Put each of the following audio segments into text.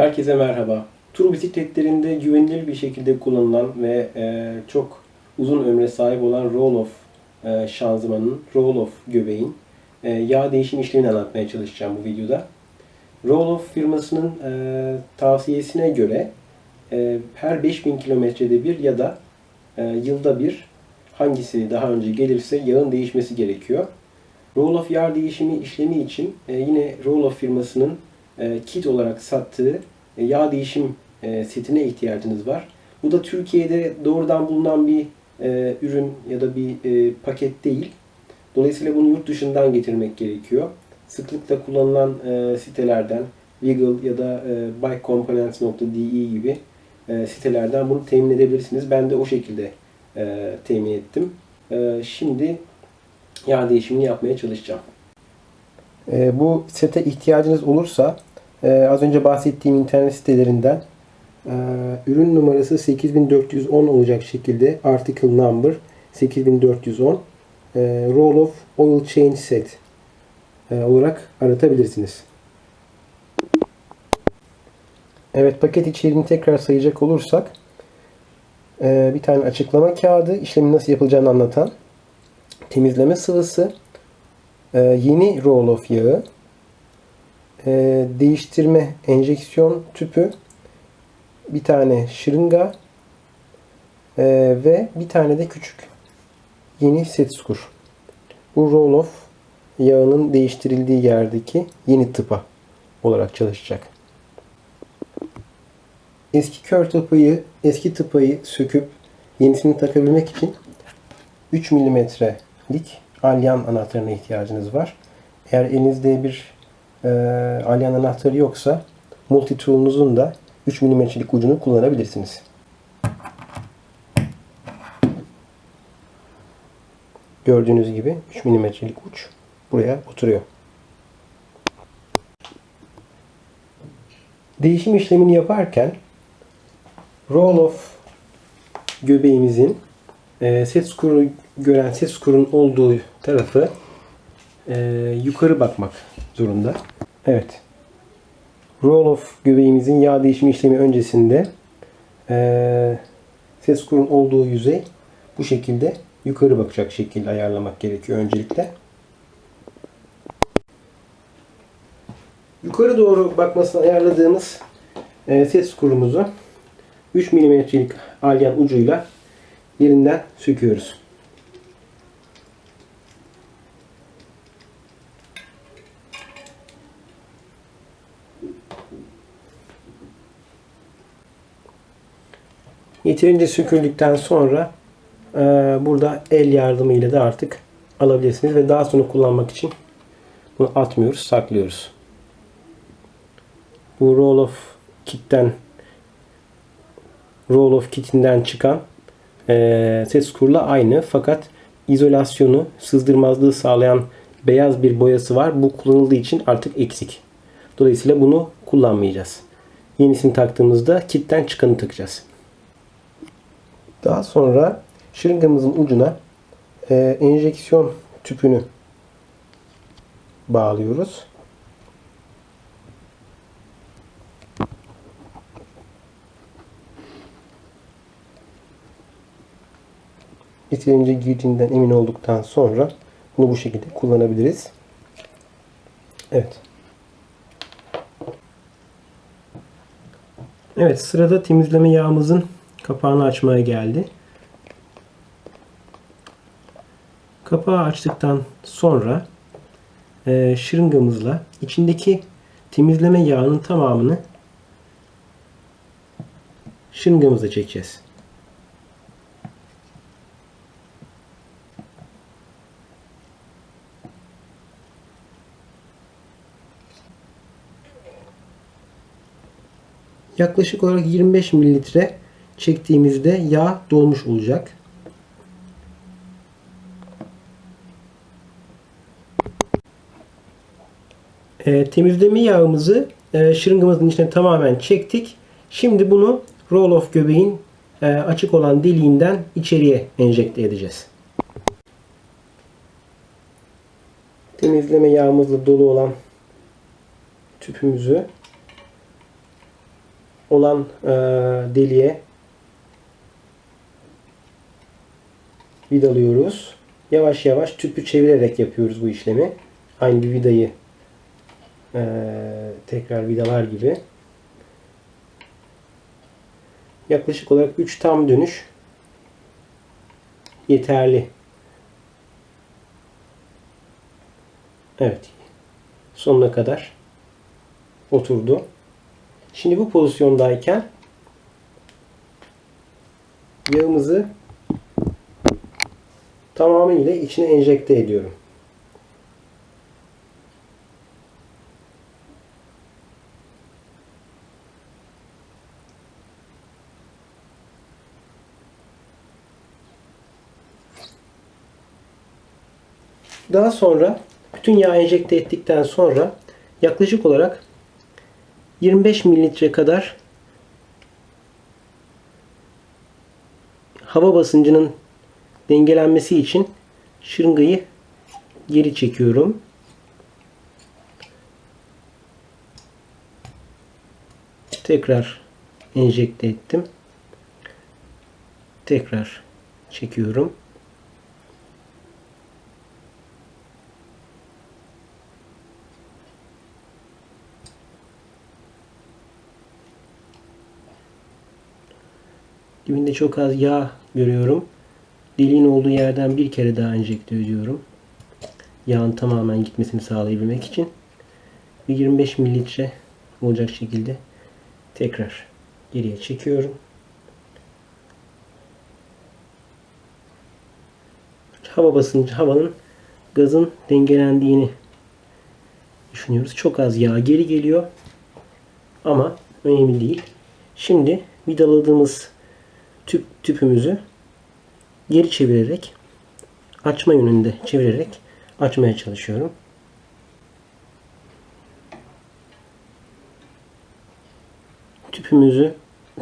Herkese merhaba. Tur bisikletlerinde güvenilir bir şekilde kullanılan ve e, çok uzun ömre sahip olan roll-off e, şanzımanın, roll-off göbeğin e, yağ değişim işlemini anlatmaya çalışacağım bu videoda. Roll-off firmasının e, tavsiyesine göre e, her 5000 kilometrede bir ya da e, yılda bir hangisi daha önce gelirse yağın değişmesi gerekiyor. Roll-off yağ değişimi işlemi için e, yine Roll-off firmasının kit olarak sattığı e, yağ değişim e, setine ihtiyacınız var. Bu da Türkiye'de doğrudan bulunan bir e, ürün ya da bir e, paket değil. Dolayısıyla bunu yurt dışından getirmek gerekiyor. Sıklıkla kullanılan e, sitelerden Wiggle ya da e, bikecomponents.de gibi e, sitelerden bunu temin edebilirsiniz. Ben de o şekilde e, temin ettim. E, şimdi yağ değişimini yapmaya çalışacağım. E, bu sete ihtiyacınız olursa e, az önce bahsettiğim internet sitelerinden e, ürün numarası 8410 olacak şekilde article number 8410 e, roll of oil change set e, olarak aratabilirsiniz. Evet paket içeriğini tekrar sayacak olursak e, bir tane açıklama kağıdı işlemin nasıl yapılacağını anlatan temizleme sıvısı e, yeni roll of yağı e, değiştirme enjeksiyon tüpü, bir tane şırınga e, ve bir tane de küçük yeni set skur. Bu roll off yağının değiştirildiği yerdeki yeni tıpa olarak çalışacak. Eski kör tıpayı, eski tıpayı söküp yenisini takabilmek için 3 milimetrelik alyan anahtarına ihtiyacınız var. Eğer elinizde bir e, alyan anahtarı yoksa multi tool'unuzun da 3 mm'lik ucunu kullanabilirsiniz. Gördüğünüz gibi 3 mm'lik uç buraya oturuyor. Değişim işlemini yaparken roll off göbeğimizin e, set skuru gören set skurun olduğu tarafı e, yukarı bakmak zorunda. Evet. Roll off göbeğimizin yağ değişimi işlemi öncesinde e, ses kurun olduğu yüzey bu şekilde yukarı bakacak şekilde ayarlamak gerekiyor öncelikle. Yukarı doğru bakmasını ayarladığımız e, ses kurumuzu 3 mm'lik alyan ucuyla yerinden söküyoruz. Yeterince söküldükten sonra e, burada el yardımıyla da artık alabilirsiniz ve daha sonra kullanmak için bunu atmıyoruz, saklıyoruz. Bu roll of kitten roll of kitinden çıkan e, ses kurla aynı fakat izolasyonu, sızdırmazlığı sağlayan beyaz bir boyası var. Bu kullanıldığı için artık eksik. Dolayısıyla bunu kullanmayacağız. Yenisini taktığımızda kitten çıkanı takacağız. Daha sonra şırıngamızın ucuna e, enjeksiyon tüpünü bağlıyoruz. Yeterince girdiğinden emin olduktan sonra bunu bu şekilde kullanabiliriz. Evet. Evet sırada temizleme yağımızın kapağını açmaya geldi. Kapağı açtıktan sonra e, şırıngamızla içindeki temizleme yağının tamamını şırıngamıza çekeceğiz. Yaklaşık olarak 25 mililitre çektiğimizde yağ dolmuş olacak. E, temizleme yağımızı e, şırıngamızın içine tamamen çektik. Şimdi bunu roll off göbeğin e, açık olan deliğinden içeriye enjekte edeceğiz. Temizleme yağımızla dolu olan tüpümüzü olan e, deliğe vidalıyoruz. Yavaş yavaş tüpü çevirerek yapıyoruz bu işlemi. Aynı bir vidayı e, tekrar vidalar gibi. Yaklaşık olarak 3 tam dönüş yeterli. Evet. Sonuna kadar oturdu. Şimdi bu pozisyondayken yağımızı tamamıyla içine enjekte ediyorum. Daha sonra bütün yağ enjekte ettikten sonra yaklaşık olarak 25 mililitre kadar hava basıncının dengelenmesi için şırıngayı geri çekiyorum. Tekrar enjekte ettim. Tekrar çekiyorum. Dibinde çok az yağ görüyorum. Deliğin olduğu yerden bir kere daha enjekte ediyorum. Yağın tamamen gitmesini sağlayabilmek için. Bir 25 mililitre olacak şekilde tekrar geriye çekiyorum. Hava basıncı, havanın gazın dengelendiğini düşünüyoruz. Çok az yağ geri geliyor. Ama önemli değil. Şimdi vidaladığımız tüp tüpümüzü geri çevirerek açma yönünde çevirerek açmaya çalışıyorum. Tüpümüzü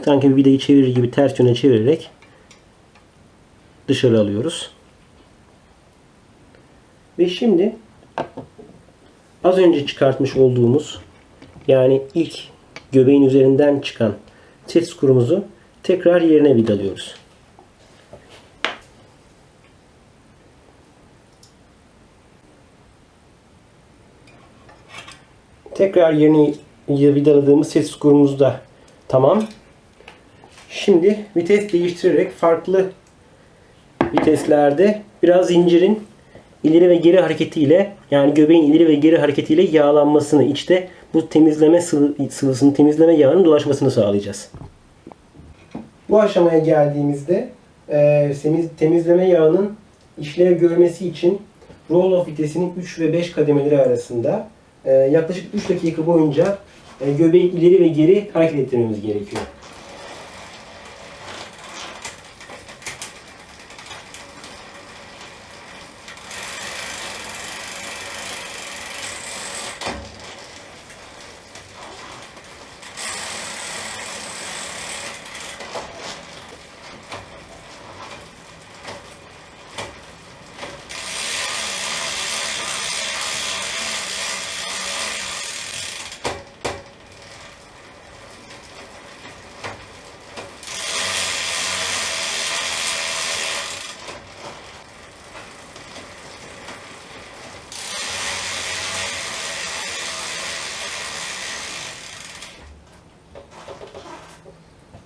sanki vidayı çevirir gibi ters yöne çevirerek dışarı alıyoruz. Ve şimdi az önce çıkartmış olduğumuz yani ilk göbeğin üzerinden çıkan test skrumuzu tekrar yerine vidalıyoruz. Tekrar yerine vidaladığımız ses skrumuz da tamam. Şimdi vites değiştirerek farklı viteslerde biraz zincirin ileri ve geri hareketiyle yani göbeğin ileri ve geri hareketiyle yağlanmasını içte bu temizleme sıvı, sıvısının temizleme yağının dolaşmasını sağlayacağız. Bu aşamaya geldiğimizde e, temizleme yağının işlev görmesi için roll off vitesinin 3 ve 5 kademeleri arasında yaklaşık 3 dakika boyunca e, göbeği ileri ve geri hareket ettirmemiz gerekiyor.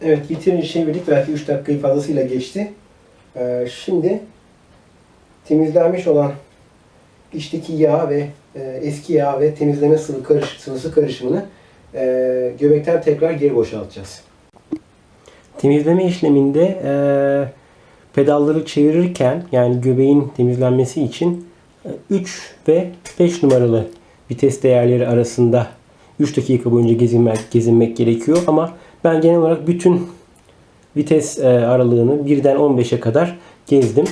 Evet bitirince çevirdik. Belki 3 dakikayı fazlasıyla geçti. Ee, şimdi temizlenmiş olan içteki yağ ve e, eski yağ ve temizleme sıvı karış, sıvısı karışımını e, göbekten tekrar geri boşaltacağız. Temizleme işleminde e, pedalları çevirirken yani göbeğin temizlenmesi için 3 ve 5 numaralı vites değerleri arasında 3 dakika boyunca gezinmek, gezinmek gerekiyor ama ben genel olarak bütün vites e, aralığını 1'den 15'e kadar gezdim.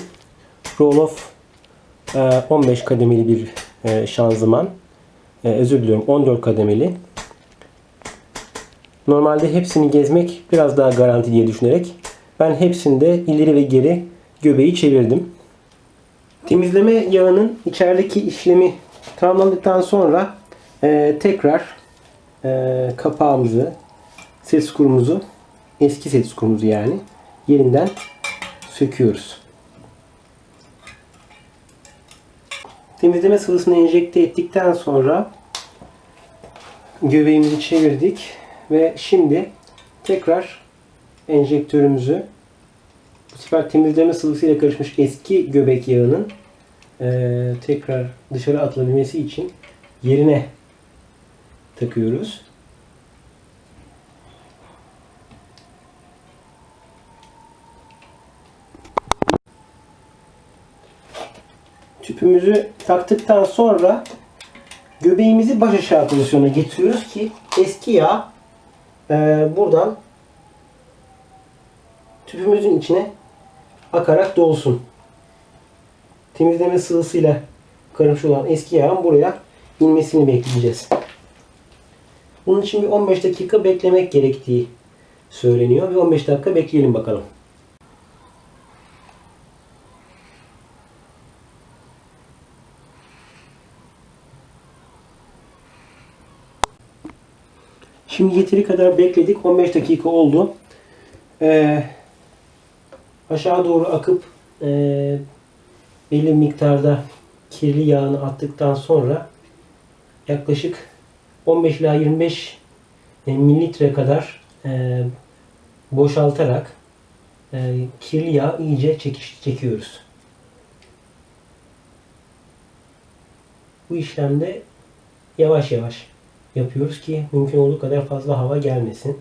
Roll off e, 15 kademeli bir e, şanzıman. E, özür diliyorum 14 kademeli. Normalde hepsini gezmek biraz daha garanti diye düşünerek ben hepsinde ileri ve geri göbeği çevirdim. Temizleme yağının içerideki işlemi tamamladıktan sonra e, tekrar e, kapağımızı set skrumuzu eski set skrumuzu yani yerinden söküyoruz. Temizleme sıvısını enjekte ettikten sonra göbeğimizi çevirdik ve şimdi tekrar enjektörümüzü bu sefer temizleme sıvısıyla karışmış eski göbek yağının eee, tekrar dışarı atılabilmesi için yerine takıyoruz. Tüpümüzü taktıktan sonra göbeğimizi baş aşağı pozisyona getiriyoruz ki eski yağ eee, buradan tüpümüzün içine akarak dolsun. Temizleme sıvısıyla karışmış olan eski yağın buraya inmesini bekleyeceğiz. Bunun için bir 15 dakika beklemek gerektiği söyleniyor ve 15 dakika bekleyelim bakalım. Şimdi yeteri kadar bekledik. 15 dakika oldu. Ee, aşağı doğru akıp e, belli miktarda kirli yağını attıktan sonra yaklaşık 15 ila 25 e, mililitre kadar e, boşaltarak e, kirli yağ iyice çekiş, çekiyoruz. Bu işlemde yavaş yavaş yapıyoruz ki mümkün olduğu kadar fazla hava gelmesin.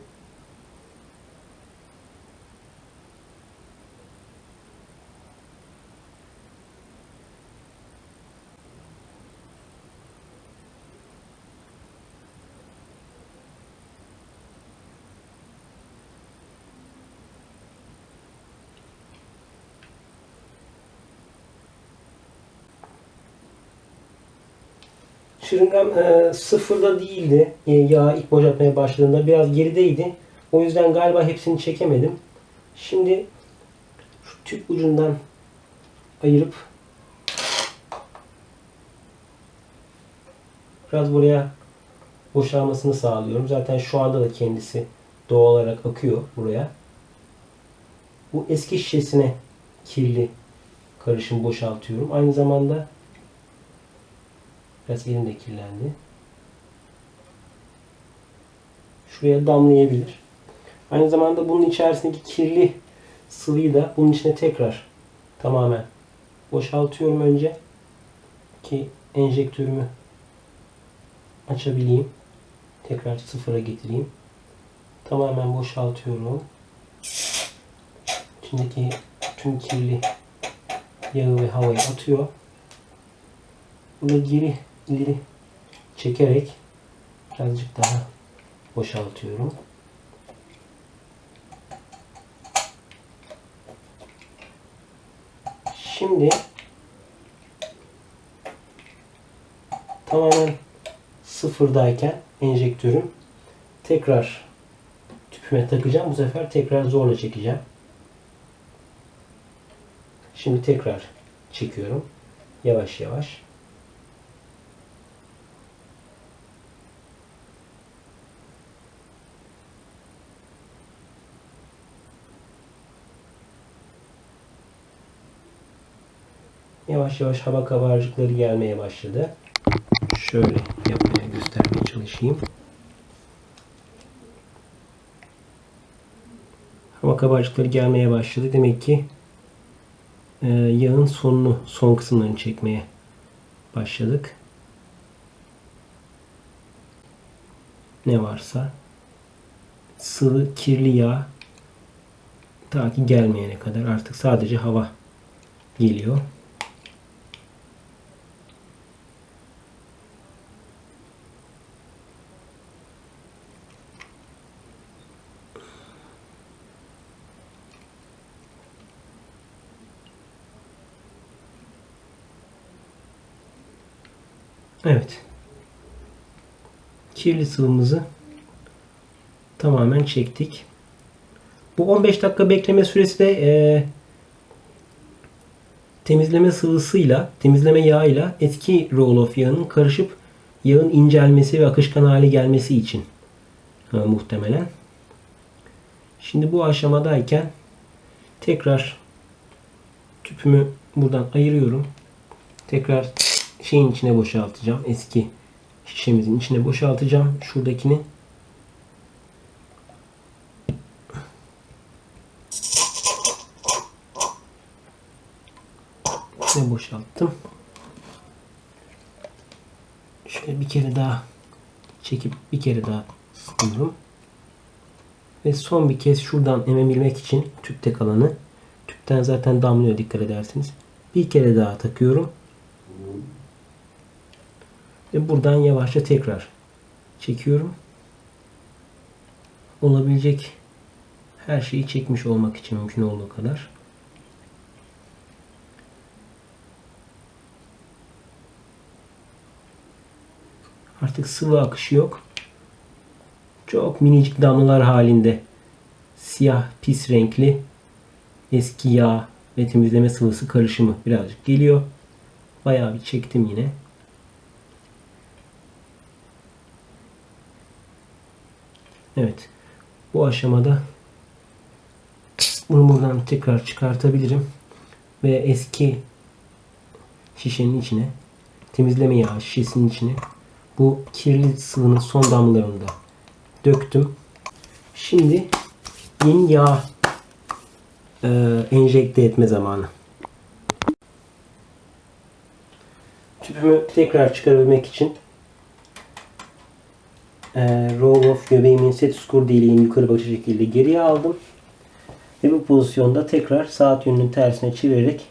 Şırıngam e, sıfırda değildi. E, yağ ilk boşaltmaya başladığında biraz gerideydi. O yüzden galiba hepsini çekemedim. Şimdi şu tüp ucundan ayırıp biraz buraya boşalmasını sağlıyorum. Zaten şu anda da kendisi doğal olarak akıyor buraya. Bu eski şişesine kirli karışım boşaltıyorum. Aynı zamanda Biraz elim de kirlendi. Şuraya damlayabilir. Aynı zamanda bunun içerisindeki kirli sıvıyı da bunun içine tekrar tamamen boşaltıyorum önce ki enjektörümü açabileyim. Tekrar sıfıra getireyim. Tamamen boşaltıyorum. İçindeki tüm kirli yağı ve havayı atıyor. Bunu geri ileri çekerek birazcık daha boşaltıyorum. Şimdi tamamen sıfırdayken enjektörüm tekrar tüpüme takacağım. Bu sefer tekrar zorla çekeceğim. Şimdi tekrar çekiyorum. Yavaş yavaş. Yavaş yavaş hava kabarcıkları gelmeye başladı. Şöyle yapmaya göstermeye çalışayım. Hava kabarcıkları gelmeye başladı. Demek ki e, yağın sonunu, son kısımlarını çekmeye başladık. Ne varsa sıvı, kirli yağ ta ki gelmeyene kadar artık sadece hava geliyor. Evet. Kirli sıvımızı tamamen çektik. Bu 15 dakika bekleme süresi de e, temizleme sıvısıyla, temizleme yağıyla eski roll of yağının karışıp yağın incelmesi ve akışkan hale gelmesi için e, muhtemelen. Şimdi bu aşamadayken tekrar tüpümü buradan ayırıyorum. Tekrar şeyin içine boşaltacağım. Eski şişemizin içine boşaltacağım. Şuradakini. İçine boşalttım. Şöyle bir kere daha çekip bir kere daha sıkıyorum. Ve son bir kez şuradan emebilmek için tüpte kalanı tüpten zaten damlıyor dikkat ederseniz. Bir kere daha takıyorum. Ve buradan yavaşça tekrar çekiyorum. Olabilecek her şeyi çekmiş olmak için mümkün olduğu kadar. Artık sıvı akışı yok. Çok minicik damlalar halinde siyah pis renkli eski yağ ve temizleme sıvısı karışımı birazcık geliyor. Bayağı bir çektim yine. Evet. Bu aşamada bunu buradan tekrar çıkartabilirim. Ve eski şişenin içine temizleme yağı şişesinin içine bu kirli sıvının son damlalarını da döktüm. Şimdi yeni yağ e, enjekte etme zamanı. Tüpümü tekrar çıkarabilmek için e, roll off göbeğimin set skur deliğini yukarı bakış şekilde geriye aldım. Ve bu pozisyonda tekrar saat yönünün tersine çevirerek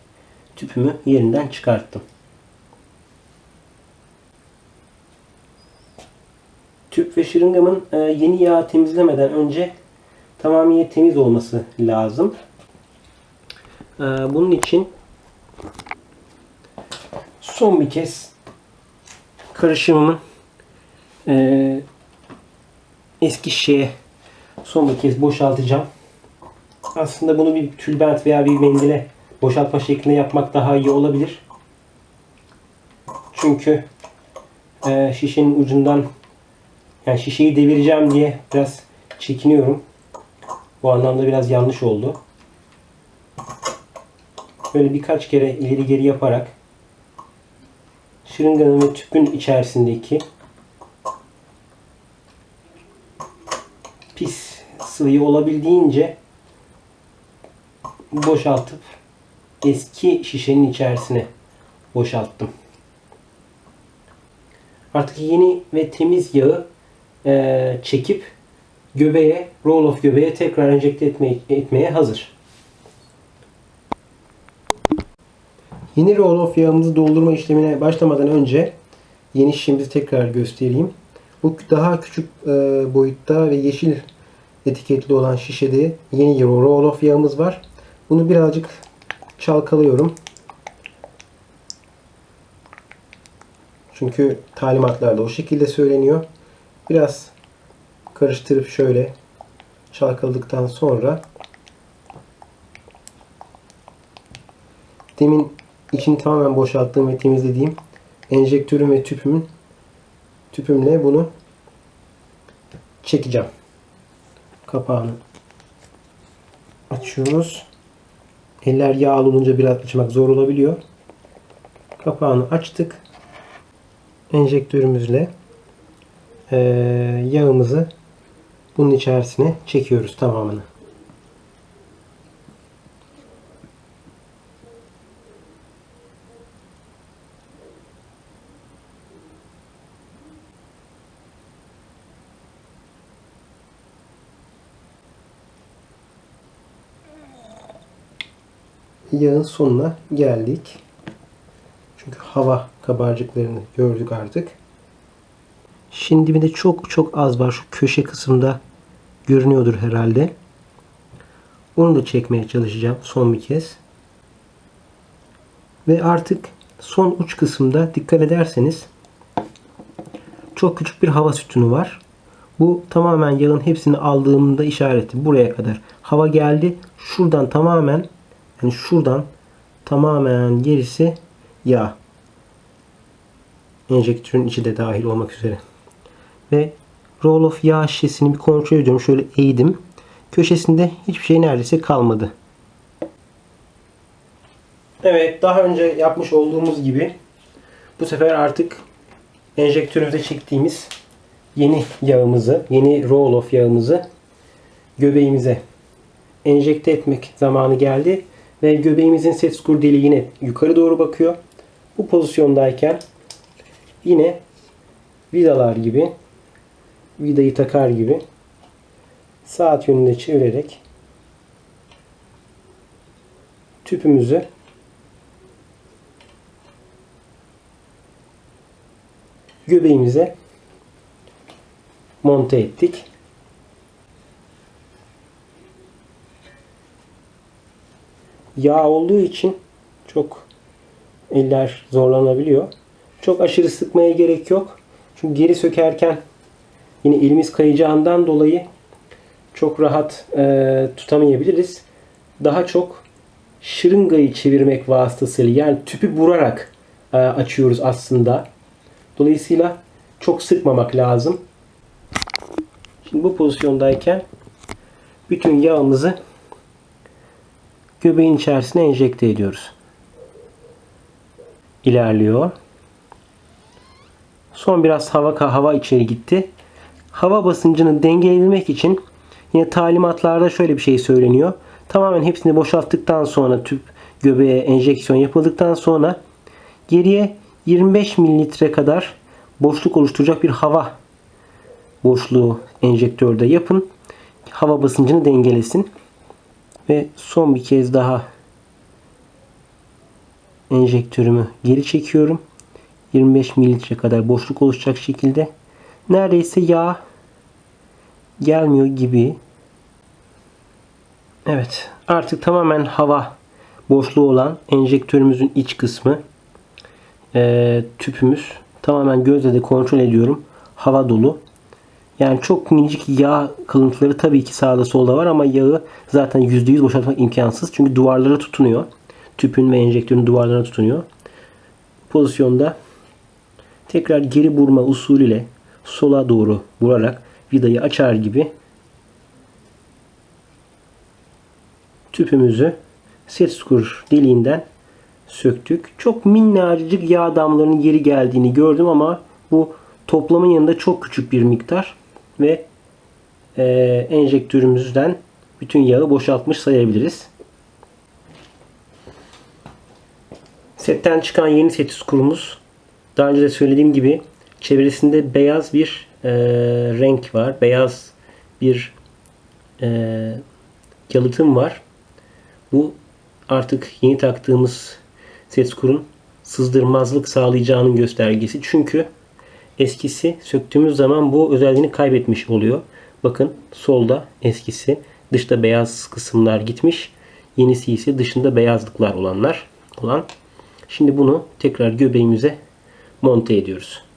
tüpümü yerinden çıkarttım. Tüp ve şırıngamın e, yeni yağ temizlemeden önce tamamıyla temiz olması lazım. E, bunun için son bir kez karışımımın e, eski şişeye son bir kez boşaltacağım. Aslında bunu bir tülbent veya bir mendile boşaltma şeklinde yapmak daha iyi olabilir. Çünkü e, şişenin ucundan yani şişeyi devireceğim diye biraz çekiniyorum. Bu anlamda biraz yanlış oldu. Böyle birkaç kere ileri geri yaparak şırınganın ve tüpün içerisindeki pis sıvıyı olabildiğince boşaltıp eski şişenin içerisine boşalttım. Artık yeni ve temiz yağı e, çekip göbeğe, roll of göbeğe tekrar enjekte etmeye, etmeye hazır. Yeni roll of yağımızı doldurma işlemine başlamadan önce yeni şişemizi tekrar göstereyim. Bu daha küçük e, boyutta ve yeşil etiketli olan şişede yeni roll of yağımız var. Bunu birazcık çalkalıyorum. Çünkü talimatlarda o şekilde söyleniyor. Biraz karıştırıp şöyle çalkaladıktan sonra demin içini tamamen boşalttığım ve temizlediğim enjektörüm ve tüpümün tüpümle bunu çekeceğim. Kapağını açıyoruz. Eller yağlı olunca biraz açmak zor olabiliyor. Kapağını açtık. Enjektörümüzle yağımızı bunun içerisine çekiyoruz tamamını. Yağın sonuna geldik. Çünkü hava kabarcıklarını gördük artık. Şimdi bir de çok çok az var. Şu köşe kısımda görünüyordur herhalde. Onu da çekmeye çalışacağım son bir kez. Ve artık son uç kısımda dikkat ederseniz çok küçük bir hava sütunu var. Bu tamamen yağın hepsini aldığımda işareti buraya kadar. Hava geldi. Şuradan tamamen yani şuradan tamamen gerisi yağ. Enjektörün içi de dahil olmak üzere. Ve roll of yağ şişesini bir kontrol ediyorum. Şöyle eğdim. köşesinde hiçbir şey neredeyse kalmadı. Evet daha önce yapmış olduğumuz gibi bu sefer artık enjektörümüze çektiğimiz yeni yağımızı, yeni roll of yağımızı göbeğimize enjekte etmek zamanı geldi ve göbeğimizin set skur deliği yine yukarı doğru bakıyor. Bu pozisyondayken yine vidalar gibi vidayı takar gibi saat yönünde çevirerek tüpümüzü göbeğimize monte ettik. Yağ olduğu için çok eller zorlanabiliyor. Çok aşırı sıkmaya gerek yok. Çünkü geri sökerken yine elimiz kayacağından dolayı çok rahat e, tutamayabiliriz. Daha çok şırıngayı çevirmek vasıtasıyla yani tüpü vurarak e, açıyoruz aslında. Dolayısıyla çok sıkmamak lazım. Şimdi bu pozisyondayken bütün yağımızı göbeğin içerisine enjekte ediyoruz. İlerliyor. Son biraz hava hava içeri gitti. Hava basıncını dengelemek için yine talimatlarda şöyle bir şey söyleniyor. Tamamen hepsini boşalttıktan sonra tüp göbeğe enjeksiyon yapıldıktan sonra geriye 25 mililitre kadar boşluk oluşturacak bir hava boşluğu enjektörde yapın. Hava basıncını dengelesin. Ve son bir kez daha enjektörümü geri çekiyorum. 25 mililitre kadar boşluk oluşacak şekilde. Neredeyse yağ gelmiyor gibi. Evet. Artık tamamen hava boşluğu olan enjektörümüzün iç kısmı e, tüpümüz tamamen gözle de kontrol ediyorum. Hava dolu. Yani çok minicik yağ kalıntıları tabii ki sağda solda var ama yağı zaten %100 boşaltmak imkansız. Çünkü duvarlara tutunuyor. Tüpün ve enjektörün duvarlarına tutunuyor. Pozisyonda tekrar geri vurma usulüyle sola doğru vurarak vidayı açar gibi tüpümüzü set skur deliğinden söktük. Çok minnacık yağ damlarının geri geldiğini gördüm ama bu toplamın yanında çok küçük bir miktar ve e, enjektörümüzden bütün yağı boşaltmış sayabiliriz. Setten çıkan yeni set skurumuz daha önce de söylediğim gibi çevresinde beyaz bir e, renk var. Beyaz bir e, yalıtım var. Bu artık yeni taktığımız set skurun sızdırmazlık sağlayacağının göstergesi. Çünkü eskisi söktüğümüz zaman bu özelliğini kaybetmiş oluyor. Bakın solda eskisi dışta beyaz kısımlar gitmiş. Yenisi ise dışında beyazlıklar olanlar olan. Şimdi bunu tekrar göbeğimize monte ediyoruz.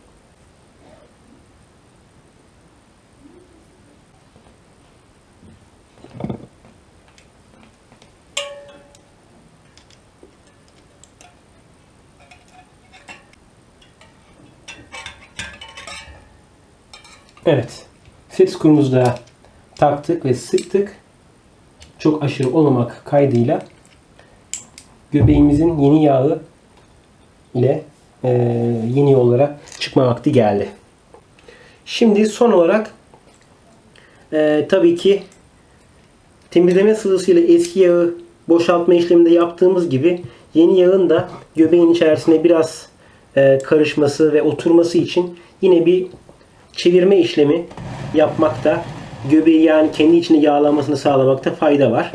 Evet. Set skrumuzu da taktık ve sıktık. Çok aşırı olmamak kaydıyla göbeğimizin yeni yağı ile e, yeni yollara çıkma vakti geldi. Şimdi son olarak e, tabii ki temizleme sıvısıyla eski yağı boşaltma işleminde yaptığımız gibi yeni yağın da göbeğin içerisine biraz e, karışması ve oturması için yine bir çevirme işlemi yapmakta göbeği yani kendi içinde yağlanmasını sağlamakta fayda var.